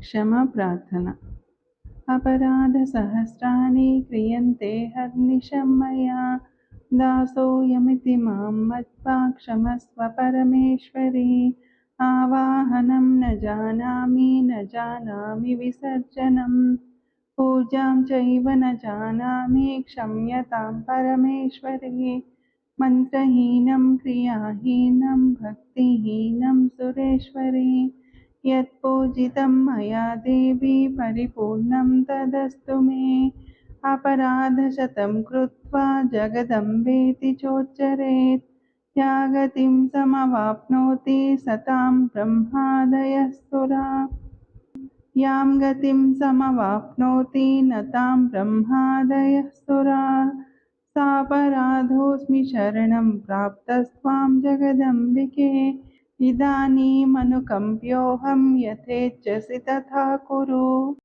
क्षमप्रार्थना। अपराधसहस्राणि क्रियन्ते हर्निशं मया दासोऽयमिति माँ मत्वा क्षमस्व परमेश्वरी। आवाहनं न जानामि न जानामि विसर्जनं। पूजां चैव न जानामि क्षम्यतां परमेश्वरी। मन्त्रहीनं, क्रियाहीनं, भक्तिहीनं सुरेश्वरी। यत्पूजितं मया देवी परिपूर्णं तदस्तु मे। अपराधशतं कृत्वा जगदम्बेति चोच्चरेत्। समवाप्नोति सतां ब्रह्मादयः सुरा यां गतिं समवाप्नोति न तां ब्रह्मादयः सुरा सापराधोऽस्मि शरणं प्राप्तस्त्वां जगदम्बिके। इदानीमनुकम्प्योऽहं यथेच्छसि तथा कुरु